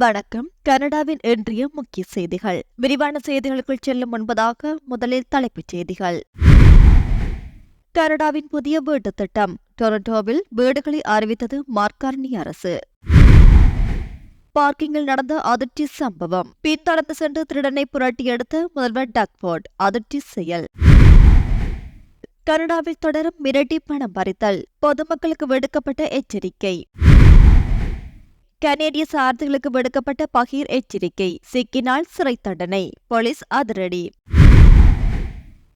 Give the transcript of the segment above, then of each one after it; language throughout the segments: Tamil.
வணக்கம். கனடாவின் இன்றைய முக்கிய செய்திகள். விரிவான செய்திகளுக்குள் செல்லும் முன்பதாக முதலில் தலைப்புச் செய்திகள். கனடாவின் புதிய வீட்டு திட்டம். டொரண்டோவில் வீடுகளை அறிவித்தது மார்கார்னி அரசு. பார்க்கிங்கில் நடந்த அதிர்ச்சி சம்பவம். பின்தொடர்ந்து சென்று திருடனை புரட்டி எடுத்த முதல்வர் டக்ஃபோர்ட் அதிர்ச்சி செயல். கனடாவில் தொடரும் மிரட்டி பணம் பறித்தல். பொதுமக்களுக்கு விடுக்கப்பட்ட எச்சரிக்கை. கனேடிய சாரதிகளுக்கு விடுக்கப்பட்ட பகீர் எச்சரிக்கை சிக்கினால் சிறை தண்டனை போலீஸ் அதிரடி.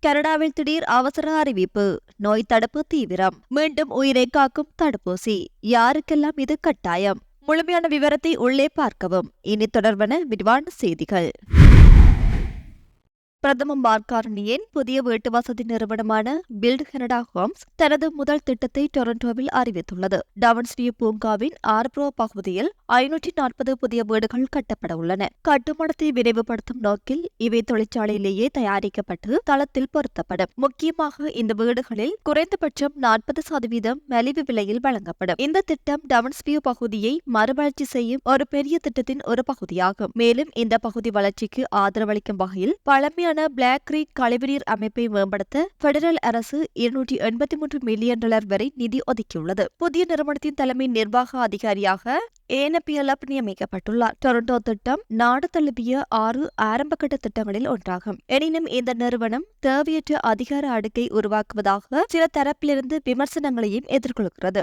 கனடாவில் திடீர் அவசர அறிவிப்பு நோய் தடுப்பு தீவிரம் மீண்டும் உயிரை காக்கும் தடுப்பூசி யாருக்கெல்லாம் இது கட்டாயம்? முழுமையான விவரத்தை உள்ளே பார்க்கவும் இனி தொடர்பான விரிவான செய்திகள். பிரதம மார்கார்னியின் புதிய வீட்டு வசதி நிறுவனமான பில்ட் கனடா ஹோம்ஸ் தனது முதல் திட்டத்தை டொரண்டோவில் அறிவித்துள்ளது. டவன்ஸ்வியூ பூங்காவின் ஆர்ப்ரோ பகுதியில் ஐநூற்றி நாற்பது புதிய வீடுகள் கட்டப்பட உள்ளன. கட்டுமானத்தை விரைவுபடுத்தும் நோக்கில் இவை தொழிற்சாலையிலேயே தயாரிக்கப்பட்டு தளத்தில் பொருத்தப்படும். முக்கியமாக இந்த வீடுகளில் குறைந்தபட்சம் நாற்பது சதவீதம் மலிவு விலையில் வழங்கப்படும். இந்த திட்டம் டவன்ஸ்வியூ பகுதியை மறுமலர்ச்சி செய்யும் ஒரு பெரிய திட்டத்தின் ஒரு பகுதியாகும். மேலும் இந்த பகுதி வளர்ச்சிக்கு ஆதரவளிக்கும் வகையில் பழமையான மீதான பிளாக் கிரீக் கழிவுநீர் அமைப்பை மேம்படுத்த பெடரல் அரசு இருநூற்றி எண்பத்தி மூன்று மில்லியன் டாலர் வரை நிதி ஒதுக்கியுள்ளது. புதிய நிறுவனத்தின் தலைமை நிர்வாக அதிகாரியாக ஏனபியலப் நியமிக்கப்பட்டுள்ளார். டொரண்டோ திட்டம் நாடு தழுவிய ஆறு ஆரம்பகட்ட திட்டங்களில் ஒன்றாகும். எனினும் இந்த நிறுவனம் தேவையற்ற அதிகார அடுக்கை உருவாக்குவதாக சில தரப்பிலிருந்து விமர்சனங்களையும் எதிர்கொள்கிறது.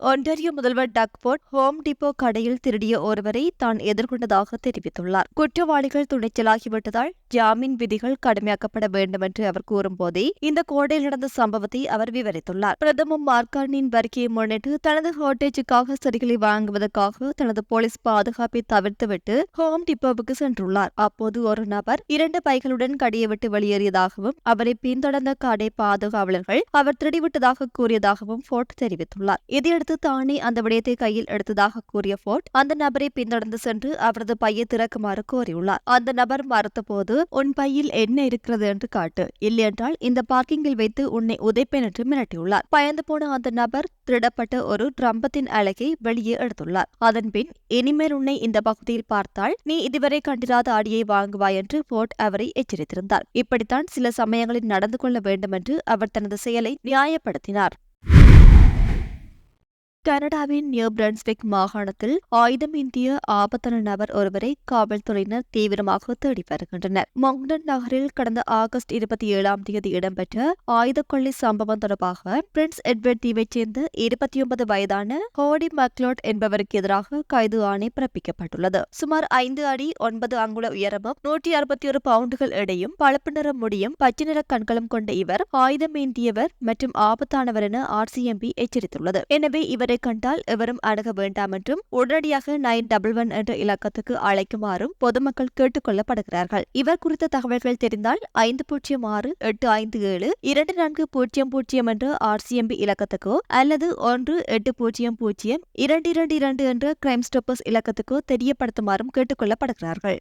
ஒன்டாரியோ முதல்வர் டக்போர்ட் ஹோம் டிப்போ கடையில் திருடிய ஒருவரை தான் எதிர்கொண்டதாக தெரிவித்துள்ளார். குற்றவாளிகள் துணைச்சலாகிவிட்டதால் ஜாமீன் விதிகள் கடுமையாக்கப்பட வேண்டும் என்று அவர் கூறும்போதே இந்த கோடையில் நடந்த சம்பவத்தை அவர் விவரித்துள்ளார். பிரதமர் மார்கானின் வருகையை முன்னிட்டு தனது ஹோட்டேஜுக்காக செடிகளை வாங்குவதற்காக தனது போலீஸ் பாதுகாப்பை தவிர்த்துவிட்டு ஹோம் டிப்போவுக்கு சென்றுள்ளார். அப்போது ஒரு நபர் இரண்டு பைகளுடன் கடையை விட்டு வெளியேறியதாகவும் அவரை பின்தொடர்ந்த கடை பாதுகாவலர்கள் அவர் திருடிவிட்டதாக கூறியதாகவும் போர்ட் தெரிவித்துள்ளார். இதையடுத்து தானே அந்த விடயத்தை கையில் எடுத்ததாக கூறிய போர்ட் அந்த நபரை பின்தொடர்ந்து சென்று அவரது பையை திறக்குமாறு கோரியுள்ளார். அந்த நபர் மறுத்தபோது உன் பையில் என்ன இருக்கிறது என்று காட்டு. இல்லையென்றால் இந்த பார்க்கிங்கில் வைத்து உன்னை உதைப்பேன் என்று மிரட்டியுள்ளார். பயந்து போன அந்த நபர் திருடப்பட்ட ஒரு ட்ரம்பத்தின் அழகை வெளியே எடுத்துள்ளார். அதன்பின் இனிமேல் உன்னை இந்த பகுதியில் பார்த்தால் நீ இதுவரை கண்டிராத ஆடியை வாங்குவாய் என்று போர்ட் அவரை எச்சரித்திருந்தார். இப்படித்தான் சில சமயங்களில் நடந்து கொள்ள வேண்டும் என்று அவர் தனது செயலை நியாயப்படுத்தினார். கனடாவின் நியூ பிரன்ஸ்விக் மாகாணத்தில் ஆயுதம் இந்திய ஆபத்தான நபர் ஒருவரை காவல்துறையினர் தீவிரமாக தேடி வருகின்றனர். மொங்டன் நகரில் கடந்த ஆகஸ்ட் இருபத்தி ஏழாம் தேதி இடம்பெற்ற ஆயுத கொள்ளை சம்பவம் தொடர்பாக பிரின்ஸ் எட்வர்ட் தீவைச் சேர்ந்த இருபத்தி ஒன்பது வயதான ஹோடி மக்லோட் என்பவருக்கு எதிராக கைது ஆணை பிறப்பிக்கப்பட்டுள்ளது. சுமார் ஐந்து அடி ஒன்பது அங்குல உயரமும் நூற்றி அறுபத்தி ஒரு பவுண்டுகள் எடையும் பழுப்பு நிற முடியும் பச்சை நிற கண்களும் கொண்ட இவர் ஆயுதம் ஏந்தியவர் மற்றும் ஆபத்தானவர் என ஆர்சிஎம்பி எச்சரித்துள்ளது. எனவே இவர் கண்டால் எவரும் அணுக வேண்டாம் என்றும் உடனடியாக நைன் டபுள் ஒன் என்ற இலக்கத்துக்கு அழைக்குமாறும் பொதுமக்கள் கேட்டுக் கொள்ளப்படுகிறார்கள். இவர் குறித்த தகவல்கள் தெரிந்தால் ஐந்து பூஜ்ஜியம் ஆறு எட்டு ஐந்து ஏழு இரண்டு நான்கு பூஜ்ஜியம் பூஜ்ஜியம் என்ற ஆர்சிஎம்பி இலக்கத்துக்கோ அல்லது ஒன்று எட்டு பூஜ்ஜியம் பூஜ்ஜியம் இரண்டு இரண்டு இரண்டு என்ற கிரைம் ஸ்டாப்பர்ஸ் இலக்கத்துக்கோ தெரியப்படுத்துமாறும் கேட்டுக் கொள்ளப்படுகிறார்கள்.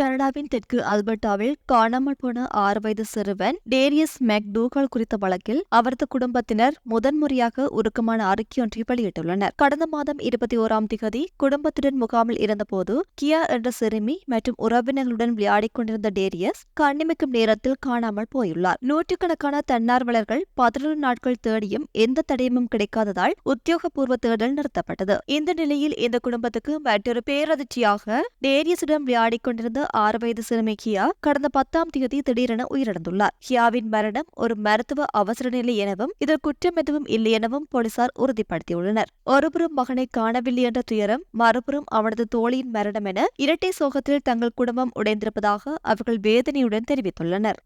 கனடாவின் தெற்கு அல்பர்டாவில் காணாமல் போன ஆறு வயது சிறுவன் டேரியஸ் மெக்டூகல் குறித்த வழக்கில் அவரது குடும்பத்தினர் முதன்முறையாக உருக்கமான அறிக்கை ஒன்றை வெளியிட்டுள்ளனர். கடந்த மாதம் இருபத்தி ஓராம் திகதி குடும்பத்துடன் முகாமில் இருந்தபோது கியா என்ற சிறுமி மற்றும் உறவினர்களுடன் விளையாடிக் கொண்டிருந்த டேரியஸ் கண்ணிமைக்கும் நேரத்தில் காணாமல் போயுள்ளார். நூற்றுக்கணக்கான தன்னார்வலர்கள் பதினொரு நாட்கள் தேடியும் எந்த தடயமும் கிடைக்காததால் உத்தியோகபூர்வ தேடல் நிறுத்தப்பட்டது. இந்த நிலையில் இந்த குடும்பத்துக்கு மற்றொரு பேரதிர்ச்சியாக டேரியஸுடன் விளையாடிக் கொண்டிருந்த ஆறு வயது சிறுமி கியா கடந்த பத்தாம் தேதி திடீரென உயிரிழந்துள்ளார். கியாவின் மரணம் ஒரு மருத்துவ அவசர நிலை எனவும் இதில் குற்றம் எதுவும் இல்லை எனவும் போலீசார் உறுதிப்படுத்தியுள்ளனர். ஒருபுறம் மகனை காணவில்லை என்ற துயரம் மறுபுறம் அவனது தோழியின் மரணம் என இரட்டை சோகத்தில் தங்கள் குடும்பம் உடைந்திருப்பதாக அவர்கள் வேதனையுடன் தெரிவித்துள்ளனர்.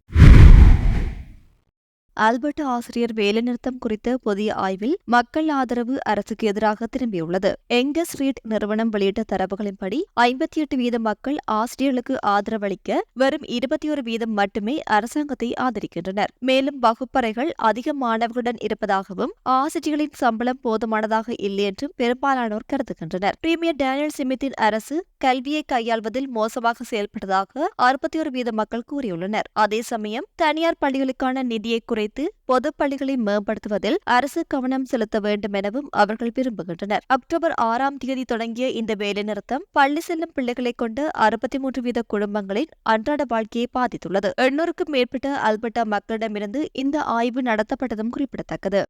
ஆல்பர்ட் ஆசிரியர் வேலைநிறுத்தம் குறித்த புதிய ஆய்வில் மக்கள் ஆதரவு அரசுக்கு எதிராக திரும்பியுள்ளது. எங்கஸ் ரீட் நிறுவனம் வெளியிட்ட தரவுகளின்படி ஐம்பத்தி எட்டு வீதம் மக்கள் ஆசிரியர்களுக்கு ஆதரவளிக்க வெறும் இருபத்தி ஒரு வீதம் மட்டுமே அரசாங்கத்தை ஆதரிக்கின்றனர். மேலும் வகுப்பறைகள் அதிக மாணவர்களுடன் இருப்பதாகவும் ஆசிரியர்களின் சம்பளம் போதுமானதாக இல்லை என்றும் பெரும்பாலானோர் கருதுகின்றனர். பிரீமியர் டேனியல் சிமித்தின் அரசு கல்வியை கையாள்வதில் மோசமாக செயல்பட்டதாக அறுபத்தி ஒரு வீத மக்கள் கூறியுள்ளனர். அதே சமயம் தனியார் பள்ளிகளுக்கான நிதியை குறை குறைத்து பொதுப்பள்ளிகளை மேம்படுத்துவதில் அரசு கவனம் செலுத்த வேண்டும் எனவும் அவர்கள் விரும்புகின்றனர். அக்டோபர் ஆறாம் தேதி தொடங்கிய இந்த வேலைநிறுத்தம் பள்ளி செல்லும் பிள்ளைகளை கொண்டு அறுபத்தி மூன்று வீத குடும்பங்களின் அன்றாட வாழ்க்கையை பாதித்துள்ளது. எண்ணூறுக்கும் மேற்பட்ட அல்பர்டா மக்களிடமிருந்து இந்த ஆய்வு நடத்தப்பட்டதும் குறிப்பிடத்தக்கது.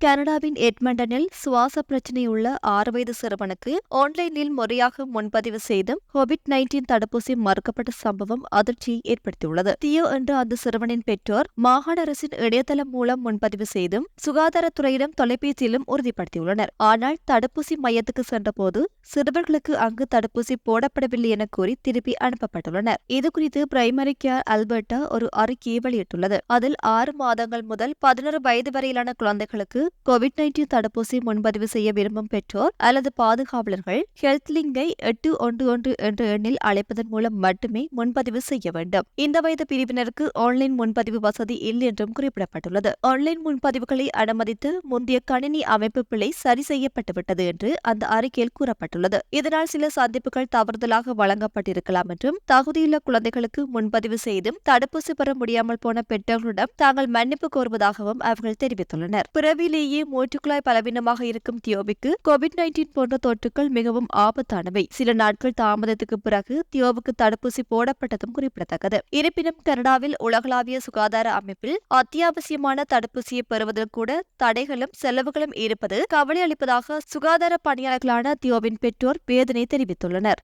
கனடாவின் எட்மண்டனில் சுவாச பிரச்சினையுள்ள ஆறு வயது சிறுவனுக்கு ஆன்லைனில் முறையாக முன்பதிவு செய்தும் கோவிட் நைன்டீன் தடுப்பூசி மறுக்கப்பட்ட சம்பவம் அதிர்ச்சியை ஏற்படுத்தியுள்ளது. தியோ என்ற அந்த சிறுவனின் பெற்றோர் மாகாண அரசின் இணையதளம் மூலம் முன்பதிவு செய்தும் சுகாதாரத்துறையிடம் தொலைபேசியிலும் உறுதிப்படுத்தியுள்ளனர். ஆனால் தடுப்பூசி மையத்துக்கு சென்றபோது சிறுவர்களுக்கு அங்கு தடுப்பூசி போடப்படவில்லை என கூறி திருப்பி அனுப்பப்பட்டுள்ளனர். இதுகுறித்து பிரைமரி கேர் அல்பர்ட்டா ஒரு அறிக்கையை வெளியிட்டுள்ளது. அதில் ஆறு மாதங்கள் முதல் பதினொரு வயது வரையிலான குழந்தைகளுக்கு கோவிட் நைன்டீன் தடுப்பூசி முன்பதிவு செய்ய விரும்பும் பெற்றோர் அல்லது பாதுகாவலர்கள் ஹெல்த் லிங்கை எட்டு ஒன்று ஒன்று என்ற எண்ணில் அழைப்பதன் மூலம் மட்டுமே முன்பதிவு செய்ய வேண்டும். இந்த வயது பிரிவினருக்கு ஆன்லைன் முன்பதிவு வசதி இல்லை என்றும் குறிப்பிடப்பட்டுள்ளது. ஆன்லைன் முன்பதிவுகளை அனுமதித்து முந்தைய கணினி அமைப்பு பிழை சரி செய்யப்பட்டுவிட்டது என்று அந்த அறிக்கையில் கூறப்பட்டுள்ளது. இதனால் சில சந்திப்புகள் தவறுதலாக வழங்கப்பட்டிருக்கலாம் என்றும் தகுதியுள்ள குழந்தைகளுக்கு முன்பதிவு செய்தும் தடுப்பூசி பெற முடியாமல் போன பெற்றோர்களிடம் தாங்கள் மன்னிப்பு கோருவதாகவும் அவர்கள் தெரிவித்துள்ளனர். பிறவியில் உண்மையிலேயே மூச்சுக்குழாய் பலவீனமாக இருக்கும் தியோபிக்கு கோவிட் நைன்டீன் போன்ற தொற்றுக்கள் மிகவும் ஆபத்தானவை. சில நாட்கள் தாமதத்துக்கு பிறகு தியோவுக்கு தடுப்பூசி போடப்பட்டதும் குறிப்பிடத்தக்கது. இருப்பினும் கனடாவில் உலகளாவிய சுகாதார அமைப்பில் அத்தியாவசியமான தடுப்பூசியை பெறுவதில் கூட தடைகளும் செலவுகளும் இருப்பது கவலை அளிப்பதாக சுகாதார பணியாளர்களான தியோவின் பெற்றோர் வேதனை தெரிவித்துள்ளனர்.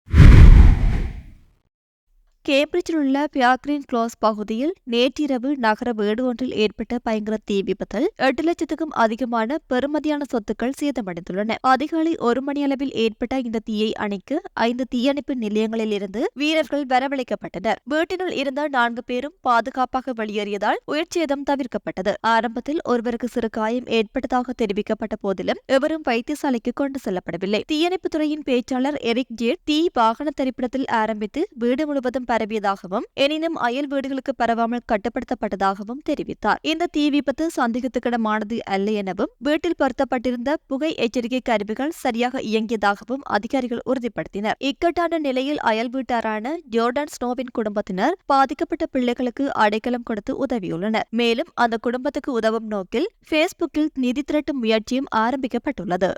கேம்பிரிட்ஜில் உள்ள பியாக்ரின் க்ளோஸ் பகுதியில் நேற்றிரவு நகர வீடு ஒன்றில் ஏற்பட்ட பயங்கர தீ விபத்தில் எட்டு லட்சத்துக்கும் அதிகமான பெறுமதியான சொத்துக்கள் சேதமடைந்துள்ளன. அதிகாலை ஒரு மணி அளவில் ஏற்பட்ட இந்த தீயை அணைக்க ஐந்து தீயணைப்பு நிலையங்களில் இருந்து வீரர்கள் வரவழைக்கப்பட்டனர். வீட்டினுள் இருந்த நான்கு பேரும் பாதுகாப்பாக வெளியேறியதால் உயிர்ச்சேதம் தவிர்க்கப்பட்டது. ஆரம்பத்தில் ஒருவருக்கு சிறு காயம் ஏற்பட்டதாக தெரிவிக்கப்பட்ட போதிலும் எவரும் வைத்தியசாலைக்கு கொண்டு செல்லப்படவில்லை. தீயணைப்பு துறையின் பேச்சாளர் எரிக் ஜேட் தீ வாகன திரைப்படத்தில் ஆரம்பித்து வீடு முழுவதும் பரவியதாகவும் எனினும் அயல் வீடுகளுக்கு பரவாமல் கட்டுப்படுத்தப்பட்டதாகவும் தெரிவித்தார். இந்த தீ விபத்து சந்தேகத்துக்கிடமானது அல்ல எனவும் வீட்டில் பொருத்தப்பட்டிருந்த புகை எச்சரிக்கை கருவிகள் சரியாக இயங்கியதாகவும் அதிகாரிகள் உறுதிப்படுத்தினர். இக்கட்டான நிலையில் அயல் வீட்டாரான ஜோர்டன் ஸ்னோவின் குடும்பத்தினர் பாதிக்கப்பட்ட பிள்ளைகளுக்கு அடைக்கலம் கொடுத்து உதவியுள்ளனர். மேலும் அந்த குடும்பத்துக்கு உதவும் நோக்கில் பேஸ்புக்கில் நிதி திரட்டும் முயற்சியும் ஆரம்பிக்கப்பட்டுள்ளது.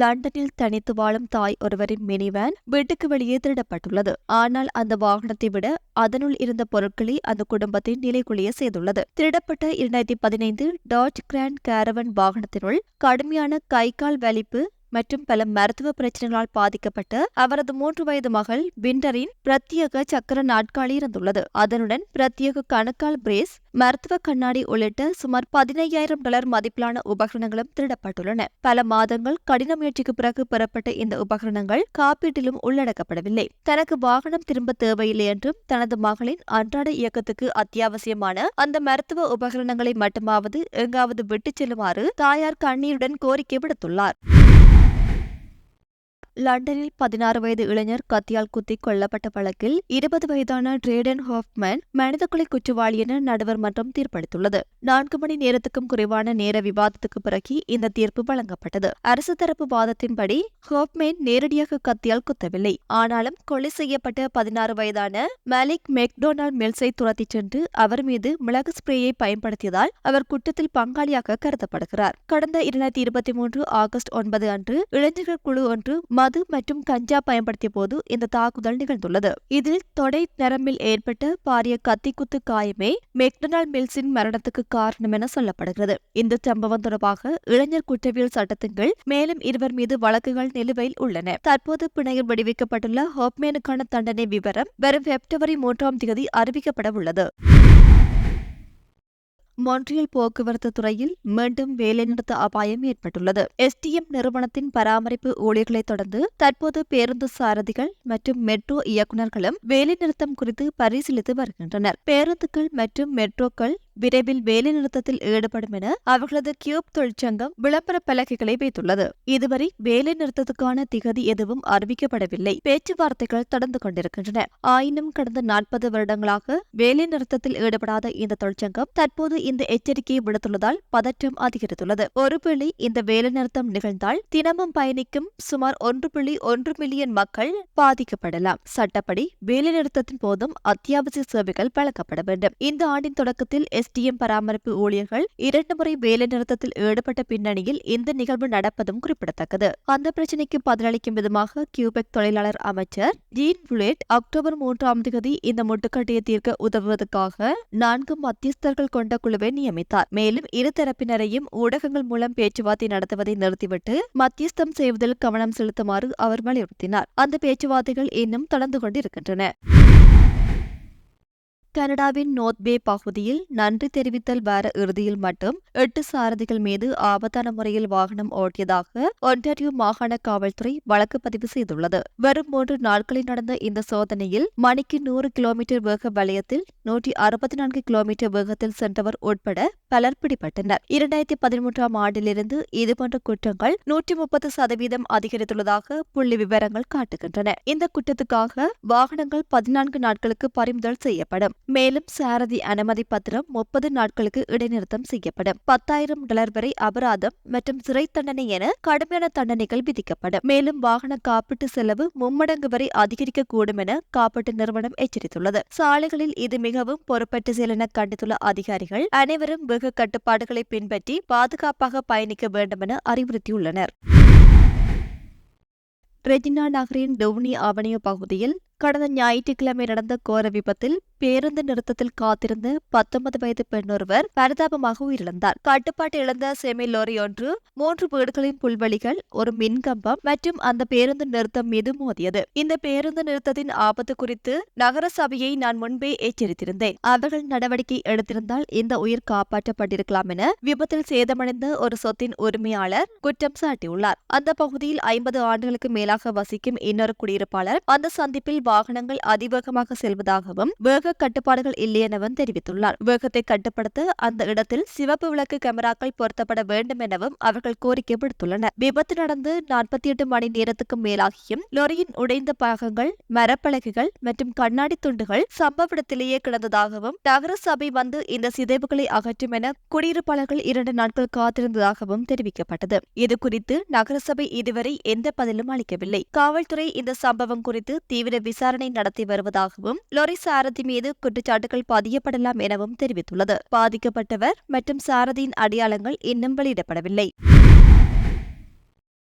லண்டனில் தனித்து வாழும் தாய் ஒருவரின் மினிவேன் வீட்டுக்கு வெளியே திருடப்பட்டுள்ளது. ஆனால் அந்த வாகனத்தை விட அதனுள் இருந்த பொருட்களை அந்த குடும்பத்தை நிலைக்குலைய செய்துள்ளது. திருடப்பட்ட இரண்டாயிரத்தி பதினைந்து டார்ஜ் கிராண்ட் கேரவன் வாகனத்தினுள் கடுமையான கை கால் வலிப்பு மற்றும் பல மருத்துவ பிரச்சனைகளால் பாதிக்கப்பட்ட அவரது மூன்று வயது மகள் விண்டரின் பிரத்யேக சக்கர நாட்காலி இருந்துள்ளது அதனுடன் பிரத்யேக கணக்கால் பிரேஸ் மருத்துவ கண்ணாடி உள்ளிட்ட சுமார் பதினையாயிரம் டாலர் மதிப்பிலான உபகரணங்களும் திருடப்பட்டுள்ளன. பல மாதங்கள் கடின முயற்சிக்கு பிறகு பெறப்பட்ட இந்த உபகரணங்கள் காப்பீட்டிலும் உள்ளடக்கப்படவில்லை. தனக்கு வாகனம் திரும்ப தேவையில்லை என்றும் தனது மகளின் அன்றாட இயக்கத்துக்கு அத்தியாவசியமான அந்த மருத்துவ உபகரணங்களை மட்டுமாவது எங்காவது விட்டுச் செல்லுமாறு தாயார் கண்ணீருடன் கோரிக்கை விடுத்துள்ளார். லண்டனில் பதினாறு வயது இளைஞர் கத்தியால் குத்தி கொல்லப்பட்ட வழக்கில் இருபது வயதான ட்ரேடன் ஹாஃப்மேன் மனிதக்கொலை குற்றவாளி என நடுவர் மன்றம் தீர்ப்பளித்துள்ளது. நான்கு மணி நேரத்துக்கும் குறைவான நேர விவாதத்துக்கு பிறகு இந்த தீர்ப்பு வழங்கப்பட்டது. அரசு தரப்பு வாதத்தின்படி ஹாஃப்மேன் நேரடியாக கத்தியால் குத்தவில்லை. ஆனாலும் கொலை செய்யப்பட்ட பதினாறு வயதான மேலிக் மெக்டொனால்ட் மில்ஸை துரத்திச் சென்று அவர் மீது மிளகு ஸ்ப்ரேயை பயன்படுத்தியதால் அவர் குற்றத்தில் பங்காளியாக கருதப்படுகிறார். கடந்த இரண்டாயிரத்தி இருபத்தி மூன்று ஆகஸ்ட் ஒன்பது அன்று இளைஞர்கள் குழு ஒன்று மது மற்றும் கஞ்சா பயன்படுத்திய போது இந்த தாக்குதல் நிகழ்ந்துள்ளது. இதில் தொடை நரம்பில் ஏற்பட்ட பாரிய கத்திக்குத்து காயமே மெக்டொனால்ட் மில்ஸின் மரணத்துக்கு காரணம் என சொல்லப்படுகிறது. இந்த சம்பவம் தொடர்பாக இளைஞர் குற்றவியல் சட்டத்தின் கீழ் மேலும் இருவர் மீது வழக்குகள் நிலுவையில் உள்ளன. தற்போது பிணையில் விடுவிக்கப்பட்டுள்ள ஹோப்மேனுக்கான தண்டனை விவரம் வரும் பிப்ரவரி மூன்றாம் தேதி அறிவிக்கப்பட உள்ளது மொன்றியல் போக்குவரத்து துறையில் மீண்டும் வேலைநிறுத்த அபாயம் ஏற்பட்டுள்ளது. எஸ்டிஎம் நிறுவனத்தின் பராமரிப்பு ஊழியர்களை தொடர்ந்து தற்போது பேருந்து சாரதிகள் மற்றும் மெட்ரோ இயக்குநர்களும் வேலைநிறுத்தம் குறித்து பரிசீலித்து வருகின்றனர். பேருந்துகள் மற்றும் மெட்ரோக்கள் விரைவில் வேலைநிறுத்தத்தில் ஈடுபடும் என அவர்களது கியூப் தொழிற்சங்கம் விளம்பர பலகைகளை வைத்துள்ளது. இதுவரை வேலைநிறுத்தத்துக்கான திகதி எதுவும் அறிவிக்கப்படவில்லை. பேச்சுவார்த்தைகள் தொடர்ந்து கொண்டிருக்கின்றன. ஆயினும் கடந்த நாற்பது வருடங்களாக வேலைநிறுத்தத்தில் ஈடுபடாத இந்த தொழிற்சங்கம் தற்போது இந்த எச்சரிக்கையை விடுத்துள்ளதால் பதற்றம் அதிகரித்துள்ளது. ஒருவேளை இந்த வேலைநிறுத்தம் நிகழ்ந்தால் தினமும் பயணிக்கும் சுமார் ஒன்று புள்ளி ஒன்று மில்லியன் மக்கள் பாதிக்கப்படலாம். சட்டப்படி வேலைநிறுத்தத்தின் போதும் அத்தியாவசிய சேவைகள் வழங்கப்பட வேண்டும். இந்த ஆண்டின் தொடக்கத்தில் எஸ்டிஎம் பராமரிப்பு ஊழியர்கள் இரண்டு முறை வேலைநிறுத்தத்தில் ஈடுபட்ட பின்னணியில் இந்த நிகழ்வு நடப்பதும் குறிப்பிடத்தக்கது. அந்த பிரச்சினைக்கு பதிலளிக்கும் விதமாக கியூபெக் தொழிலாளர் அமைச்சர் ஜீன் புலேட் அக்டோபர் மூன்றாம் தேதி இந்த முட்டுக்கட்டையை தீர்க்க உதவுவதற்காக நான்கு மத்தியஸ்தர்கள் கொண்ட குழுவை நியமித்தார். மேலும் இரு தரப்பினரையும் ஊடகங்கள் மூலம் பேச்சுவார்த்தை நடத்துவதை நிறுத்திவிட்டு மத்தியஸ்தம் செய்வதில் கவனம் செலுத்துமாறு அவர் வலியுறுத்தினார். அந்த பேச்சுவார்த்தைகள் இன்னும் தொடர்ந்து கொண்டிருக்கின்றன. கனடாவின் நோர்த்பே பகுதியில் நன்றி தெரிவித்தல் வார இறுதியில் மட்டும் எட்டு சாரதிகள் மீது ஆபத்தான முறையில் வாகனம் ஓட்டியதாக ஒன்டாரியோ மாகாண காவல்துறை வழக்கு பதிவு செய்துள்ளது. வரும் மூன்று நாட்களில் நடந்த இந்த சோதனையில் மணிக்கு நூறு கிலோமீட்டர் வேக வலயத்தில் நூற்றி அறுபத்தி நான்கு கிலோமீட்டர் வேகத்தில் சென்றவர் உட்பட பலர் பிடிபட்டனர். இரண்டாயிரத்தி பதிமூன்றாம் ஆண்டிலிருந்து இதுபோன்ற குற்றங்கள் நூற்றி முப்பது சதவீதம் அதிகரித்துள்ளதாக புள்ளி விவரங்கள் காட்டுகின்றன. இந்த குற்றத்துக்காக வாகனங்கள் பதினான்கு நாட்களுக்கு பறிமுதல் செய்யப்படும். மேலும் சாரதி அனுமதி பத்திரம் முப்பது நாட்களுக்கு இடைநிறுத்தம் செய்யப்படும். பத்தாயிரம் டாலர் வரை அபராதம் மற்றும் சிறை தண்டனை என கடுமையான தண்டனைகள் விதிக்கப்படும். மேலும் வாகன காப்பீட்டு செலவு மும்மடங்கு வரை அதிகரிக்கக்கூடும் என காப்பீட்டு நிறுவனம் எச்சரித்துள்ளது. சாலைகளில் இது மிகவும் பொறுப்பற்ற செயல் என கண்டித்துள்ள அதிகாரிகள் அனைவரும் வெகு கட்டுப்பாடுகளை பின்பற்றி பாதுகாப்பாக பயணிக்க வேண்டும் என அறிவுறுத்தியுள்ளனர். ரெஜினா நகரின் டவுனி அவனியோ பகுதியில் கடந்த ஞாயிற்றுக்கிழமை நடந்த கோர விபத்தில் பேருந்து நிறுத்தத்தில் காத்திருந்த பத்தொன்பது வயது பெண்ணொருவர் பரிதாபமாக உயிரிழந்தார். கட்டுப்பாட்டு இழந்த செமி லோரி ஒன்று மூன்று வீடுகளின் புல்வெளிகள் ஒரு மின்கம்பம் மற்றும் அந்த பேருந்து நிறுத்தம் மீது மோதியது. இந்த பேருந்து நிறுத்தத்தின் ஆபத்து குறித்து நகர சபையை நான் முன்பே எச்சரித்திருந்தேன். அவர்கள் நடவடிக்கை எடுத்திருந்தால் இந்த உயிர் காப்பாற்றப்பட்டிருக்கலாம் என விபத்தில் சேதமடைந்த ஒரு சொத்தின் உரிமையாளர் குற்றம் சாட்டியுள்ளார். அந்த பகுதியில் ஐம்பது ஆண்டுகளுக்கு மேலாக வசிக்கும் இன்னொரு குடியிருப்பாளர் அந்த சந்திப்பில் வாகனங்கள் அதிவேகமாக செல்வதாகவும் வேக கட்டுப்பாடுகள் இல்லை எனவும் தெரிவித்துள்ளார். வேகத்தை கட்டுப்படுத்த அந்த இடத்தில் சிவப்பு விளக்கு கேமராக்கள் பொருத்தப்பட வேண்டும் எனவும் அவர்கள் கோரிக்கை விடுத்துள்ளனர். விபத்து நடந்து நாற்பத்தி எட்டு மணி நேரத்துக்கும் மேலாகியும் லொரியின் உடைந்த பாகங்கள் மரப்பலகைகள் மற்றும் கண்ணாடி துண்டுகள் சம்பவ இடத்திலேயே கிடந்ததாகவும் நகர சபை வந்து இந்த சிதைவுகளை அகற்றும் என குடியிருப்பாளர்கள் இரண்டு நாட்கள் காத்திருந்ததாகவும் தெரிவிக்கப்பட்டது. இது குறித்து நகரசபை இதுவரை எந்த பதிலும் அளிக்கவில்லை. காவல்துறை இந்த சம்பவம் குறித்து தீவிர விசாரணை நடத்தி வருவதாகவும் லொரி சாரதி மீது குற்றச்சாட்டுகள் பதியப்படலாம் எனவும் தெரிவித்துள்ளது. பாதிக்கப்பட்டவர் மற்றும் சாரதியின் அடையாளங்கள் இன்னும் வெளியிடப்படவில்லை.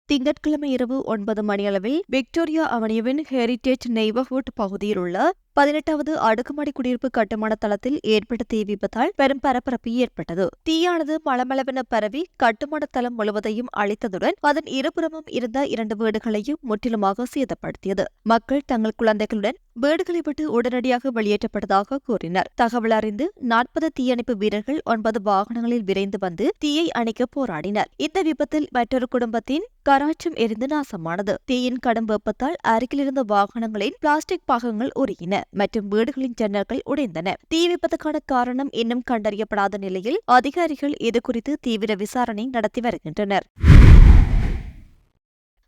திங்கட்கிழமை இரவு ஒன்பது மணியளவில் விக்டோரியா அவனியவின் ஹெரிடேஜ் நெய்பர்ஹுட் பகுதியில் உள்ள பதினெட்டாவது அடுக்குமாடி குடியிருப்பு கட்டுமான தளத்தில் ஏற்பட்ட தீ விபத்தால் பெரும் பரபரப்பு ஏற்பட்டது. தீயானது மளமளவென பரவி கட்டுமான தளம் முழுவதையும் அழித்ததுடன் அதன் இருபுறமும் இருந்த இரண்டு வீடுகளையும் முற்றிலுமாக சேதப்படுத்தியது. மக்கள் தங்கள் குழந்தைகளுடன் வீடுகளை விட்டு உடனடியாக வெளியேற்றப்பட்டதாக கூறினர். தகவல் அறிந்து நாற்பது தீயணைப்பு வீரர்கள் ஒன்பது வாகனங்களில் விரைந்து வந்து தீயை அணைக்க போராடினர். இந்த விபத்தில் மற்றொரு குடும்பத்தின் கராச்சும் எரிந்து நாசமானது. தீயின் கடும் வெப்பத்தால் அருகிலிருந்த வாகனங்களின் பிளாஸ்டிக் பாகங்கள் உருகின. மற்றும் வீடுகளின் ஜன்னல்கள் உடைந்தன. தீ விபத்துக்கான காரணம் இன்னும் கண்டறியப்படாத நிலையில் அதிகாரிகள் இதுகுறித்து தீவிர விசாரணை நடத்தி வருகின்றனர்.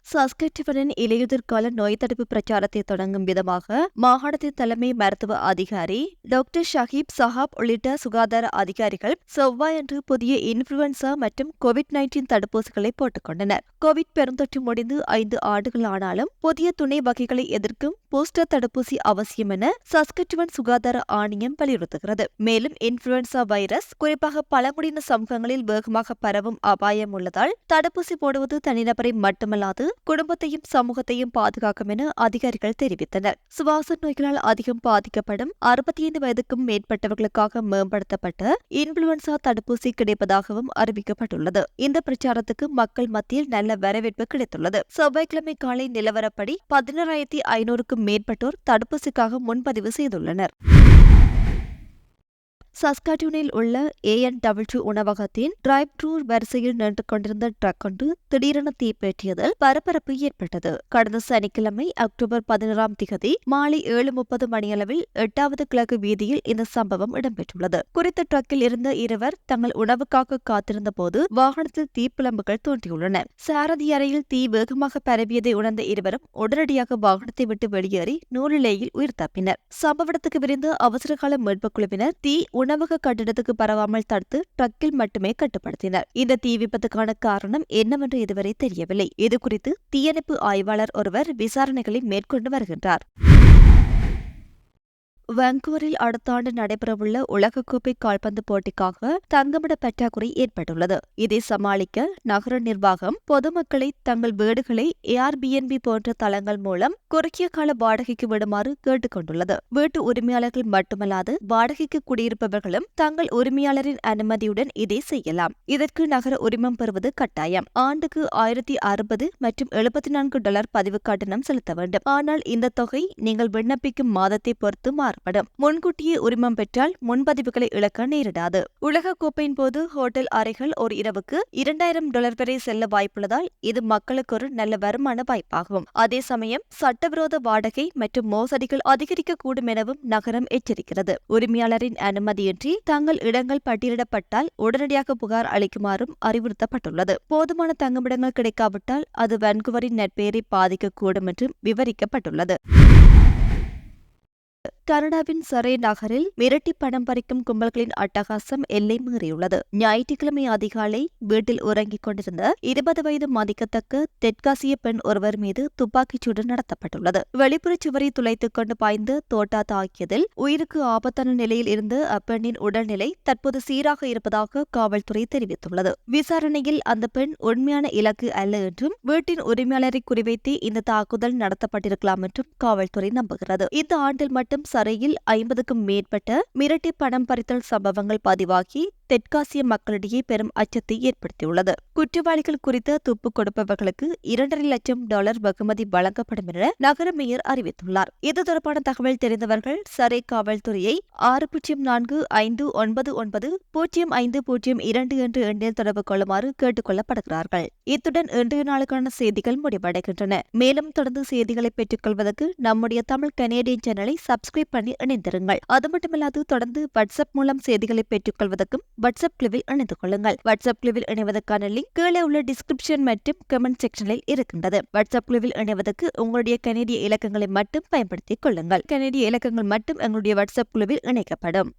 சஸ்கெட்டிவனின் இலையுதிர்கால நோய் தடுப்பு பிரச்சாரத்தை தொடங்கும் விதமாக மாகாணத்தின் தலைமை மருத்துவ அதிகாரி டாக்டர் ஷஹீப் சஹாப் உள்ளிட்ட சுகாதார அதிகாரிகள் செவ்வாயன்று புதிய இன்ஃபுளுன்சா மற்றும் கோவிட் நைன்டீன் தடுப்பூசிகளை போட்டுக்கொண்டனர். கோவிட் பெருந்தொற்று முடிந்து ஐந்து ஆண்டுகள் ஆனாலும் புதிய துணை வகைகளை எதிர்க்கும் பூஸ்டர் தடுப்பூசி அவசியம் என சஸ்கெட்டிவன் சுகாதார ஆணையம் வலியுறுத்துகிறது. மேலும் இன்ஃபுளுன்சா வைரஸ் குறிப்பாக பழங்குடியின சமூகங்களில் வேகமாக பரவும் அபாயம் உள்ளதால் தடுப்பூசி போடுவது தனிநபரை மட்டுமல்லாது குடும்பத்தையும் சமூகத்தையும் பாதுகாக்கும் என அதிகாரிகள் தெரிவித்தனர். சுவாச நோய்களால் அதிகம் பாதிக்கப்படும் அறுபத்தி ஐந்து வயதுக்கும் மேற்பட்டவர்களுக்காக மேம்படுத்தப்பட்ட இன்ஃபுளுன்சா தடுப்பூசி கிடைப்பதாகவும் அறிவிக்கப்பட்டுள்ளது. இந்த பிரச்சாரத்துக்கு மக்கள் மத்தியில் நல்ல வரவேற்பு கிடைத்துள்ளது. செவ்வாய்க்கிழமை காலை நிலவரப்படி பதினோராயிரத்தி ஐநூறுக்கும் மேற்பட்டோர் தடுப்பூசிக்காக முன்பதிவு செய்துள்ளனர். சஸ்காட்டூனில் உள்ள ஏஎன் டபிள்யூ உணவகத்தின் டிரைவ் ட்ரூ வரிசையில் நின்று கொண்டிருந்த ட்ரக் ஒன்று திடீரென தீப்பேற்றியதில் பரபரப்பு ஏற்பட்டது. கடந்த சனிக்கிழமை அக்டோபர் பதினோராம் திகதி மாலை ஏழு முப்பது மணியளவில் எட்டாவது கிழக்கு வீதியில் இந்த சம்பவம் இடம்பெற்றுள்ளது. குறித்த ட்ரக்கில் இருந்த இருவர் தங்கள் உணவுக்காக காத்திருந்த போது வாகனத்தில் தீப்பிழம்புகள் தோன்றியுள்ளன. சாரதி அறையில் தீ வேகமாக பரவியதை உணர்ந்த இருவரும் உடனடியாக வாகனத்தை விட்டு வெளியேறி நூலிலேயில் உயிர் தப்பினர். சம்பவ இடத்துக்கு விரைந்த அவசரகால மீட்புக் குழுவினர் தீ உணவக கட்டிடத்துக்கு பரவாமல் தடுத்து ட்ரக்கில் மட்டுமே கட்டுப்படுத்தினர். இந்த தீ விபத்துக்கான காரணம் என்னவென்று இதுவரை தெரியவில்லை. இதுகுறித்து தீயணைப்பு ஆய்வாளர் ஒருவர் விசாரணைகளை மேற்கொண்டு வருகின்றார். வாங்கூவரில் அடுத்த ஆண்டு நடைபெறவுள்ள உலகக்கோப்பை கால்பந்து போட்டிக்காக தங்கமிட பற்றாக்குறை ஏற்பட்டுள்ளது. இதை சமாளிக்க நகர நிர்வாகம் பொதுமக்களை தங்கள் வீடுகளை ஏஆர்பிஎன்பி போன்ற தளங்கள் மூலம் குறுகிய கால வாடகைக்கு விடுமாறு கேட்டுக் கொண்டுள்ளது வீட்டு உரிமையாளர்கள் மட்டுமல்லாது வாடகைக்கு குடியிருப்பவர்களும் தங்கள் உரிமையாளரின் அனுமதியுடன் இதை செய்யலாம். இதற்கு நகர உரிமம் பெறுவது கட்டாயம். ஆண்டுக்கு ஆயிரத்தி அறுபது மற்றும் எழுபத்தி நான்கு டாலர் பதிவு கட்டணம் செலுத்த வேண்டும். ஆனால் இந்த தொகை நீங்கள் விண்ணப்பிக்கும் மாதத்தை பொறுத்து மாறும். மாறுபடும் முன்கூட்டியே உரிமம் பெற்றால் முன்பதிவுகளை இழக்க நேரிடாது. உலகக்கோப்பையின் போது ஹோட்டல் அறைகள் ஒரு இரவுக்கு இரண்டாயிரம் டாலர் வரை செல்ல வாய்ப்புள்ளதால் இது மக்களுக்கு ஒரு நல்ல வருமான வாய்ப்பாகும். அதே சமயம் சட்டவிரோத வாடகை மற்றும் மோசடிகள் அதிகரிக்கக்கூடும் எனவும் நகரம் எச்சரிக்கிறது. உரிமையாளரின் அனுமதியின்றி தங்கள் இடங்கள் பட்டியலிடப்பட்டால் உடனடியாக புகார் அளிக்குமாறும் அறிவுறுத்தப்பட்டுள்ளது. போதுமான தங்குமிடங்கள் கிடைக்காவிட்டால் அது வன்குவரின் நட்பெயரை பாதிக்கக்கூடும் என்றும் விவரிக்கப்பட்டுள்ளது. கனடாவின் சரே நகரில் மிரட்டி பணம் பறிக்கும் கும்பல்களின் அட்டகாசம் எல்லை மீறியுள்ளது. ஞாயிற்றுக்கிழமை அதிகாலை வீட்டில் உறங்கிக் கொண்டிருந்த இருபது வயது மதிக்கத்தக்க தெற்காசிய பெண் ஒருவர் மீது துப்பாக்கிச் சூடு நடத்தப்பட்டுள்ளது. வெளிப்புற சுவரை துளைத்துக் கொண்டு பாய்ந்து தோட்டா தாக்கியதில் உயிருக்கு ஆபத்தான நிலையில் இருந்து அப்பெண்ணின் உடல்நிலை தற்போது சீராக இருப்பதாக காவல்துறை தெரிவித்துள்ளது. விசாரணையில் அந்த பெண் உண்மையான இலக்கு அல்ல என்றும் வீட்டின் உரிமையாளரை குறிவைத்து இந்த தாக்குதல் நடத்தப்பட்டிருக்கலாம் என்றும் காவல்துறை நம்புகிறது. இந்த ஆண்டில் மட்டும் சரையில் ஐம்பதுக்கும் மேற்பட்ட மிரட்டி பணம் பறித்தல் சம்பவங்கள் பதிவாகி தெற்காசிய மக்களிடையே பெரும் அச்சத்தை ஏற்படுத்தியுள்ளது. குற்றவாளிகள் குறித்த துப்பு கொடுப்பவர்களுக்கு இரண்டரை லட்சம் டாலர் வெகுமதி வழங்கப்படும் என நகர மேயர் அறிவித்துள்ளார். இது தொடர்பான தகவல் தெரிந்தவர்கள் சரே காவல்துறையை ஆறு பூஜ்ஜியம் நான்கு ஐந்து ஒன்பது ஒன்பது பூஜ்ஜியம் ஐந்து பூஜ்ஜியம் இரண்டு என்ற எண்ணில் தொடர்பு கொள்ளுமாறு கேட்டுக் கொள்ளப்படுகிறார்கள். இத்துடன் இன்றைய நாளுக்கான செய்திகள் முடிவடைகின்றன. மேலும் தொடர்ந்து செய்திகளை பெற்றுக் கொள்வதற்கு நம்முடைய தமிழ் கனேடியன் சேனலை சப்ஸ்கிரைப் பண்ணி இணைந்திருங்கள். அது மட்டுமல்லாது தொடர்ந்து வாட்ஸ்அப் மூலம் செய்திகளை பெற்றுக் கொள்வதற்கும் வாட்ஸ்அப் குழுவில் இணைந்து கொள்ளுங்கள். வாட்ஸ்அப் குழுவில் இணைவதற்கான லிங்க் கீழே உள்ள டிஸ்கிரிப்ஷன் மற்றும் கமெண்ட் செக்ஷனில் இருக்கின்றது. வாட்ஸ்அப் குழுவில் இணைவதற்கு உங்களுடைய கனேடிய இலக்கங்களை மட்டும் பயன்படுத்திக் கொள்ளுங்கள். கனேடிய இலக்கங்கள் மட்டும் எங்களுடைய வாட்ஸ்அப் குழுவில் இணைக்கப்படும்.